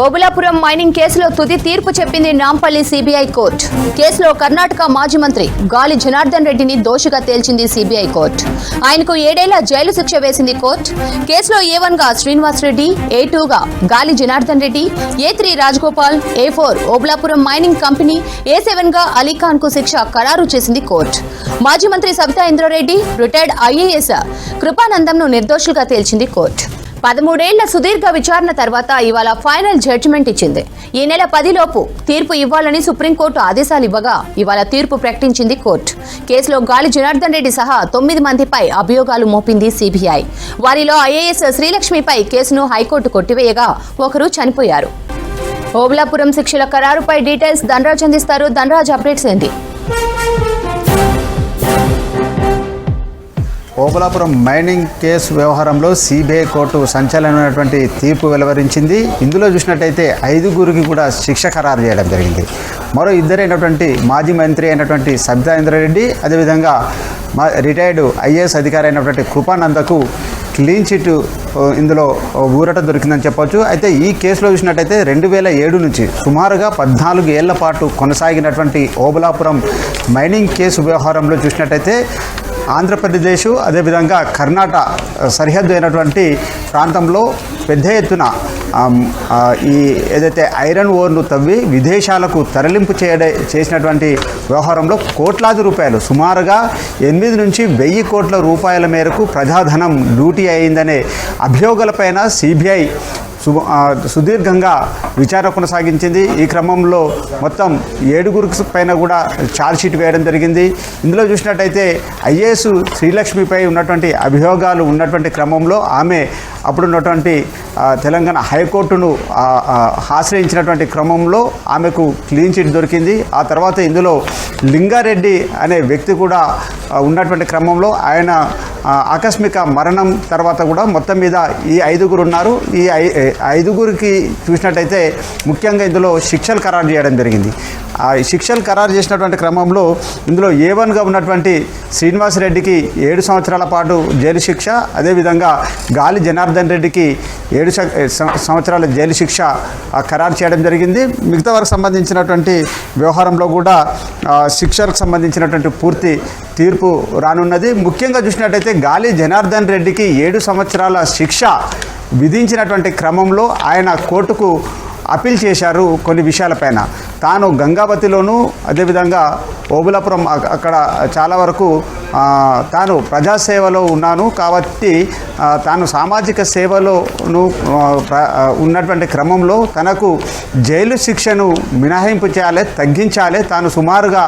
Obulapuram mining కేసులో తుది తీర్పు చెప్పింది నాంపల్లి సిబిఐ కోర్టు. కేసులో కర్ణాటక మాజీ మంత్రి గాలి జనార్దన్ రెడ్డిని దోషిగా తేల్చింది సిబిఐ కోర్టు. ఆయనకు ఏడేళ్ళ జైలు శిక్ష వేసింది కోర్టు. కేసులో ఏ వన్గా శ్రీనివాస్ రెడ్డి ఏ టూగా Gali Janardhan Reddy A three Rajagopal A four Obulapuram mining company A సెవెన్గా అలీఖాన్కు శిక్ష ఖరారు చేసింది కోర్టు. మాజీ మంత్రి సబితా ఇంద్రారెడ్డి రిటైర్డ్ ఐఏఎస్ కృపానందంను నిర్దోషులుగా తేల్చింది కోర్టు. పదమూడేళ్ళ సుదీర్ఘ విచారణ తర్వాత ఇవాళ ఫైనల్ జడ్జిమెంట్ ఇచ్చింది. ఈ నెల పదిలోపు తీర్పు ఇవ్వాలని సుప్రీంకోర్టు ఆదేశాలు ఇవ్వగా ఇవాళ తీర్పు ప్రకటించింది కోర్టు. కేసులో గాలి జనార్దన్ రెడ్డి సహా తొమ్మిది మందిపై అభియోగాలు మోపింది సిబిఐ. వారిలో ఐఏఎస్ శ్రీలక్ష్మిపై కేసును హైకోర్టు కొట్టివేయగా ఒకరు చనిపోయారు. ఓబులాపురం శిక్షల ఖరారుపై డీటెయిల్స్ ధనరాజ్ అందిస్తారు. ధనరాజ్ అప్డేట్స్ ఏంటి? ఓబలాపురం మైనింగ్ కేసు వ్యవహారంలో సిబిఐ కోర్టు సంచలనమైనటువంటి తీర్పు వెలువరించింది. ఇందులో చూసినట్టయితే ఐదుగురికి కూడా శిక్ష ఖరారు చేయడం జరిగింది. మరో ఇద్దరైనటువంటి మాజీ మంత్రి అయినటువంటి సబితా ఇంద్రారెడ్డి అదేవిధంగా మా రిటైర్డ్ ఐఏఎస్ అధికారి అయినటువంటి కృపానందకు క్లీన్ చిట్ ఇందులో ఊరట దొరికిందని చెప్పొచ్చు. అయితే ఈ కేసులో చూసినట్టయితే రెండు వేల ఏడు నుంచి సుమారుగా పద్నాలుగు ఏళ్ళ పాటు కొనసాగినటువంటి ఓబలాపురం మైనింగ్ కేసు వ్యవహారంలో చూసినట్టయితే ఆంధ్రప్రదేశ్ అదేవిధంగా కర్ణాటక సరిహద్దు అయినటువంటి ప్రాంతంలో పెద్ద ఎత్తున ఈ ఏదైతే ఐరన్ ఓర్ను తవ్వి విదేశాలకు తరలింపు చేయడ చేసినటువంటి వ్యవహారంలో కోట్లాది రూపాయలు సుమారుగా ఎనిమిది నుంచి వెయ్యి కోట్ల రూపాయల మేరకు ప్రజాధనం లూటీ అయిందనే అభియోగాలపైన సిబిఐ సుదీర్ఘంగా విచారణ కొనసాగించింది. ఈ క్రమంలో మొత్తం ఏడుగురు పైన కూడా ఛార్జ్షీట్ వేయడం జరిగింది. ఇందులో చూసినట్టయితే ఐఏఎస్ శ్రీలక్ష్మిపై ఉన్నటువంటి అభియోగాలు ఉన్నటువంటి క్రమంలో ఆమె అప్పుడున్నటువంటి తెలంగాణ హైకోర్టును ఆశ్రయించినటువంటి క్రమంలో ఆమెకు క్లీన్ చిట్ దొరికింది. ఆ తర్వాత ఇందులో లింగారెడ్డి అనే వ్యక్తి కూడా ఉన్నటువంటి క్రమంలో ఆయన ఆకస్మిక మరణం తర్వాత కూడా మొత్తం మీద ఈ ఐదుగురు ఉన్నారు. ఈ ఐ- ఐదుగురికి చూసినట్టయితే ముఖ్యంగా ఇందులో శిక్షలు ఖరారు చేయడం జరిగింది. ఆ శిక్షలు ఖరారు చేసినటువంటి క్రమంలో ఇందులో ఏ వన్గా ఉన్నటువంటి శ్రీనివాస్ రెడ్డికి ఏడు సంవత్సరాల పాటు జైలు శిక్ష అదేవిధంగా గాలి జనార్దన్ రెడ్డికి ఏడు సంవత్సరాల జైలు శిక్ష ఖరారు చేయడం జరిగింది. మిగతా వారికి సంబంధించినటువంటి వ్యవహారంలో కూడా శిక్షలకు సంబంధించినటువంటి పూర్తి తీర్పు రానున్నది. ముఖ్యంగా చూసినట్టయితే గాలి జనార్దన్ రెడ్డికి ఏడు సంవత్సరాల శిక్ష విధించినటువంటి క్రమంలో ఆయన కోర్టుకు అప్పీల్ చేశారు కొన్ని విషయాలపైన తాను గంగావతిలోను అదేవిధంగా ఓబులాపురం అక్కడ చాలా వరకు తాను ప్రజాసేవలో ఉన్నాను కాబట్టి తాను సామాజిక సేవలోను ఉన్నటువంటి క్రమంలో తనకు జైలు శిక్షను మినహాయింపు చేయాలి తగ్గించాలి. తాను సుమారుగా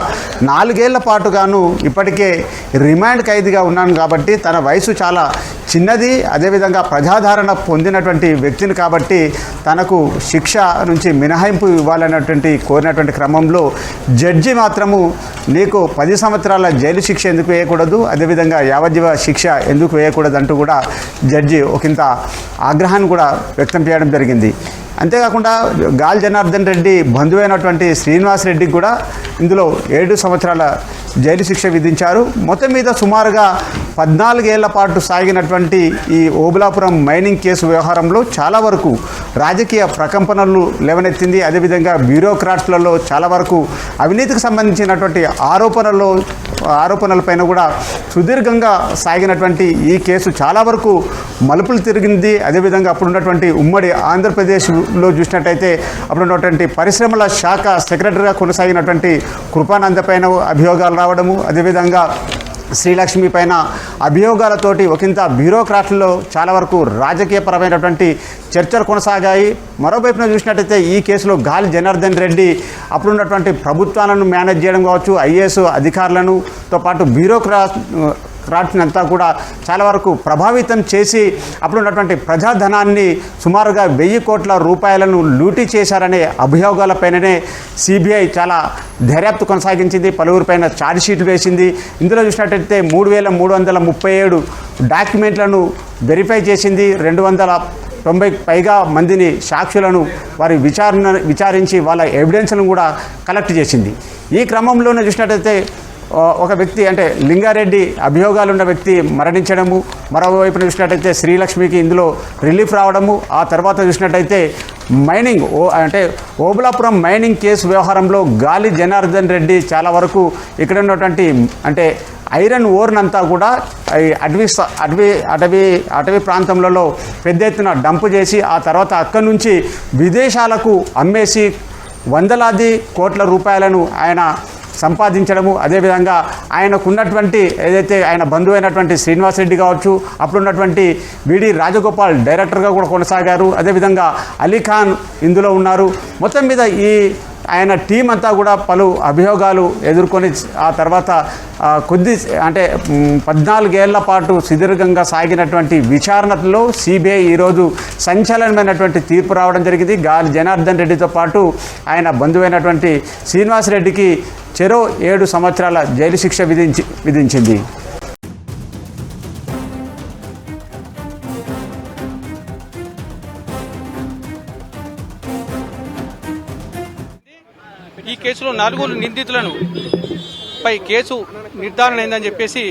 నాలుగేళ్ళ పాటుగాను ఇప్పటికే రిమాండ్ ఖైదీగా ఉన్నాను కాబట్టి తన వయసు చాలా చిన్నది. అదేవిధంగా ప్రజాదరణ పొందినటువంటి వ్యక్తిని కాబట్టి తనకు శిక్ష నుంచి మినహాయింపు ఇవ్వాలన్నటువంటి కోరినటువంటి క్రమంలో జడ్జి మాత్రము నీకు పది సంవత్సరాల జైలు శిక్ష ఎందుకు వేయకూడదు. అదేవిధంగా యావజ్జీవ శిక్ష ఎందుకు వేయకూడదు అంటూ కూడా జడ్జి ఒకంత ఆగ్రహాన్ని కూడా వ్యక్తం చేయడం జరిగింది. అంతేకాకుండా గాల్ జనార్దన్ రెడ్డి బంధువైనటువంటి శ్రీనివాస్ రెడ్డికి కూడా ఇందులో ఏడు సంవత్సరాల జైలు శిక్ష విధించారు. మొత్తం మీద సుమారుగా పద్నాలుగేళ్ళ పాటు సాగినటువంటి ఈ ఓబులాపురం మైనింగ్ కేసు వ్యవహారంలో చాలా వరకు రాజకీయ ప్రకంపనలు లేవనెత్తింది. అదేవిధంగా బ్యూరోక్రాట్స్లలో చాలా వరకు అవినీతికి సంబంధించినటువంటి ఆరోపణల్లో ఆరోపణలపైన కూడా సుదీర్ఘంగా సాగినటువంటి ఈ కేసు చాలా వరకు మలుపులు తిరిగింది. అదేవిధంగా అప్పుడున్నటువంటి ఉమ్మడి ఆంధ్రప్రదేశ్లో చూసినట్టయితే అప్పుడున్నటువంటి పరిశ్రమల శాఖ సెక్రటరీగా కొనసాగినటువంటి కృపానంద పైన అభియోగాలు రావడము. అదేవిధంగా శ్రీలక్ష్మి పైన అభియోగాలతోటి ఒకంత బ్యూరోక్రాట్లలో చాలా వరకు రాజకీయపరమైనటువంటి చర్చలు కొనసాగాయి. మరోవైపున చూసినట్టయితే ఈ కేసులో గాలి జనార్దన్ రెడ్డి అప్పుడున్నటువంటి ప్రభుత్వాలను మేనేజ్ చేయడం కావచ్చు ఐఏఎస్ అధికారులను తో పాటు బ్యూరోక్రా క్రాట్ని అంతా కూడా చాలా వరకు ప్రభావితం చేసి అప్పుడున్నటువంటి ప్రజాధనాన్ని సుమారుగా వెయ్యి కోట్ల రూపాయలను లూటీ చేశారనే అభియోగాలపైననే సిబిఐ చాలా దర్యాప్తు కొనసాగించింది. పలువురిపైన ఛార్జ్షీట్ వేసింది. ఇందులో చూసినట్టయితే మూడు వేల మూడు వందల ముప్పై ఏడు డాక్యుమెంట్లను వెరిఫై చేసింది. రెండు వందల తొంభై పైగా మందిని సాక్షులను వారి విచారణ విచారించి వాళ్ళ ఎవిడెన్స్లను కూడా కలెక్ట్ చేసింది. ఈ క్రమంలోనే చూసినట్టయితే ఒక వ్యక్తి అంటే లింగారెడ్డి అభియోగాలు ఉన్న వ్యక్తి మరణించడము మరోవైపున చూసినట్టయితే శ్రీలక్ష్మికి ఇందులో రిలీఫ్ రావడము ఆ తర్వాత చూసినట్టయితే మైనింగ్ ఓ అంటే ఓబులాపురం మైనింగ్ కేసు వ్యవహారంలో గాలి జనార్దన్ రెడ్డి చాలా వరకు ఇక్కడ ఉన్నటువంటి అంటే ఐరన్ ఓర్నంతా కూడా అటవీ స- అటవీ అటవీ అటవీ ప్రాంతంలో పెద్ద ఎత్తున డంపు చేసి ఆ తర్వాత అక్కడి నుంచి విదేశాలకు అమ్మేసి వందలాది కోట్ల రూపాయలను ఆయన సంపాదించడము. అదేవిధంగా ఆయనకున్నటువంటి ఏదైతే ఆయన బంధువు అయినటువంటి శ్రీనివాసరెడ్డి కావచ్చు అప్పుడున్నటువంటి విడి రాజగోపాల్ డైరెక్టర్గా కూడా కొనసాగారు. అదేవిధంగా అలీఖాన్ ఇందులో ఉన్నారు. మొత్తం మీద ఈ ఆయన టీం అంతా కూడా పలు అభియోగాలు ఎదుర్కొని ఆ తర్వాత కొద్ది అంటే పద్నాలుగేళ్ళ పాటు సుదీర్ఘంగా సాగినటువంటి విచారణలో సిబిఐ ఈరోజు సంచలనమైనటువంటి తీర్పు రావడం జరిగింది. గాలి జనార్దన్ రెడ్డితో పాటు ఆయన బంధువైనటువంటి శ్రీనివాసరెడ్డికి చెరో ఏడు సంవత్సరాల జైలు శిక్ష విధించి విధించింది. కేసులో నలుగురు నిందితులను. పై కేసు నిర్ధారణ అయిందని చెప్పేసి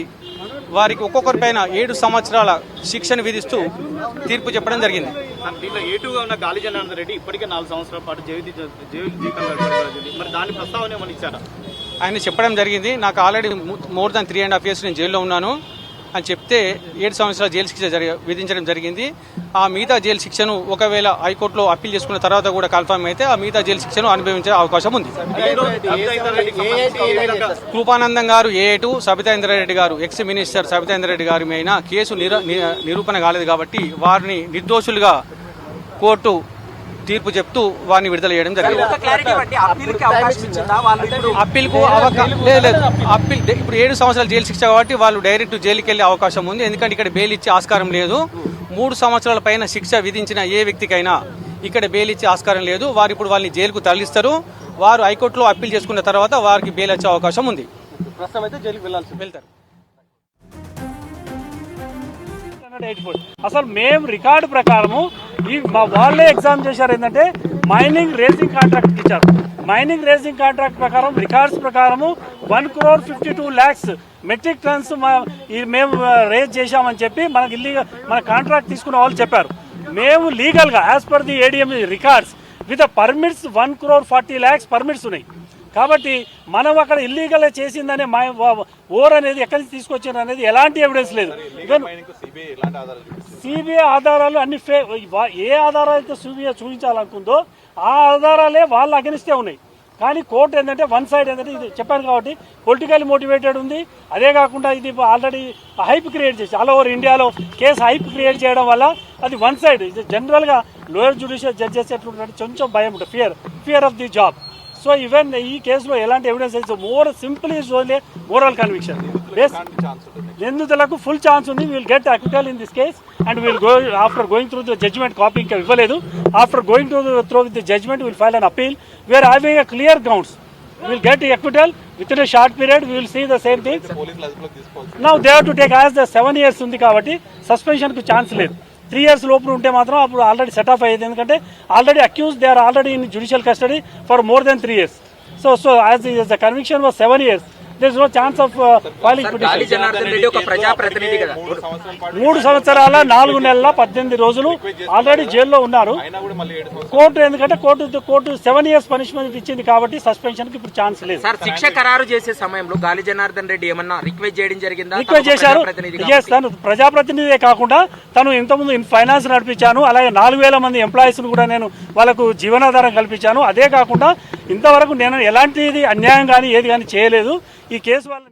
వారికి ఒక్కొక్కరి పైన ఏడు సంవత్సరాల శిక్షను విధిస్తూ తీర్పు చెప్పడం జరిగింది. దీంట్లో ఏటుగా ఉన్న గాలి జనార్దన్ రెడ్డి ఇప్పటికే నాలుగు సంవత్సరాల పాటు జైలు జైలు మరి దాని ప్రస్తావన ఏమని ఇచ్చారా? ఆయన చెప్పడం జరిగింది. నాకు already more than three and half years నేను జైల్లో ఉన్నాను. అని చెప్తే ఏడు సంవత్సరాల జైలు శిక్ష జరి విధించడం జరిగింది. ఆ మిగతా జైలు శిక్షను ఒకవేళ హైకోర్టులో అప్పీల్ చేసుకున్న తర్వాత కూడా కన్ఫర్మ్ అయితే ఆ మిగతా జైలు శిక్షను అనుభవించే అవకాశం ఉంది. కృపానందం గారు ఏ టూ సబితేంద్ర రెడ్డి గారు ఎక్స్ మినిస్టర్ సబితేంద్ర రెడ్డి గారి మీద కేసు నిర- నిరూపణ కాలేదు కాబట్టి వారిని నిర్దోషులుగా కోర్టు తీర్పు చెప్తూ వారిని విడుదల చేయడం జరిగింది. ఒక క్లారిటీ బట్టి అప్పీల్కి అవకాశం ఇచ్చిందా? వాళ్ళు ఇప్పుడు అప్పీల్కు అవకాశం లేదు లేదు. అప్పీల్ ఇప్పుడు ఏడు సంవత్సరాలు జైలు శిక్ష కాబట్టి వాళ్ళు డైరెక్ట్ జైలుకి వెళ్ళే అవకాశం ఉంది. ఎందుకంటే ఇక్కడ బెయిల్ ఇచ్చే ఆస్కారం లేదు. మూడు సంవత్సరాల పైన శిక్ష విధించిన ఏ వ్యక్తికైనా ఇక్కడ బెయిల్ ఇచ్చే ఆస్కారం లేదు. వారు ఇప్పుడు వాళ్ళని జైలుకు తరలిస్తారు. వారు హైకోర్టులో అప్పీల్ చేసుకున్న తర్వాత వారికి బెయిల్ వచ్చే అవకాశం ఉంది. ప్రస్తుతం అయితే జైలుకి వెళ్ళాల్సి వెళ్తారు. అసలు మేము రికార్డు ప్రకారము ఈ మా వాళ్ళే ఎగ్జామ్ చేశారు ఏంటంటే మైనింగ్ రేసింగ్ కాంట్రాక్ట్ ఇచ్చారు మైనింగ్ రేసింగ్ కాంట్రాక్ట్ ప్రకారం రికార్డ్స్ ప్రకారము one crore fifty two lakhs metric tons మా మేము రేజ్ చేశామని చెప్పి మనకి ఇల్లీగల్ మన కాంట్రాక్ట్ తీసుకున్న వాళ్ళు చెప్పారు. మేము లీగల్గా as per the ADM records with permits one crore forty lakhs permits ఉన్నాయి. కాబట్టి మనం అక్కడ ఇల్లీగల్ చేసిందనే మా ఓర్ అనేది ఎక్కడి నుంచి తీసుకొచ్చారు అనేది ఎలాంటి ఎవిడెన్స్ లేదు. సిబిఐ ఆధారాలు అన్ని ఫే ఏ ఆధారాలు అయితే సిబిఐ చూపించాలనుకుందో ఆ ఆధారాలే వాళ్ళ అగనిస్తే ఉన్నాయి. కానీ కోర్టు ఏంటంటే వన్ సైడ్ ఏంటంటే ఇది చెప్పాను కాబట్టి పొలిటికల్ మోటివేటెడ్ ఉంది. అదే కాకుండా ఇది ఆల్రెడీ హైప్ క్రియేట్ చేసి ఆల్ ఓవర్ ఇండియాలో కేసు హైప్ క్రియేట్ చేయడం వల్ల అది వన్ సైడ్ ఇది జనరల్గా లోయర్ జ్యుడిషియల్ జడ్జెస్ ఎట్లుంటే కొంచెం భయం ఉంటుంది. Fear fear of the job so even ఈ కేసులో ఎలాంటి ఎవిడెన్స్ అయితే more simple is only moral conviction నిందితులకు ఫుల్ ఛాన్స్ ఉంది will get acquittal in this case and will go after going through the judgement copy ఇంకా ఇవ్వలేదు. After going to through with the judgement will file an appeal we are having a clear grounds will get acquittal with in short period will see the same thing now they to take as the seven years ఉంది కాబట్టి సస్పెన్షన్కు chance లేదు. Three years లోపల ఉంటే మాత్రం అప్పుడు already set off అయ్యేది. ఎందుకంటే already accuse they are already in judicial custody for more than three years so so as the conviction was seven years there is no chance of filing కదా. మూడు సంవత్సరాల నాలుగు నెలల పద్దెనిమిది రోజులు ఆల్రెడీ జైల్లో ఉన్నారు. కోర్టు ఎందుకంటే court court seven years punishment ఇచ్చింది కాబట్టి సస్పెన్షన్కి ఇప్పుడు ఛాన్స్ లేదు. సార్ శిక్ష ఖరారు చేసే సమయంలో గాలి జనార్దన్ రెడ్డి ఏమన్నా రిక్వెస్ట్ చేయడం జరిగిందా? రిక్వెస్ట్ చేశారు. తను ప్రజాప్రతినిధే కాకుండా తను ఇంతకుముందు ఇన్ ఫైనాన్స్ నడిపించాను. అలాగే నాలుగు వేల మంది ఎంప్లాయీస్ కూడా నేను వాళ్ళకు జీవనాధారం కల్పించాను. అదే కాకుండా ఇంతవరకు నేను ఎలాంటిది అన్యాయం కానీ ఏది కానీ చేయలేదు. ఈ కేసు వల్ల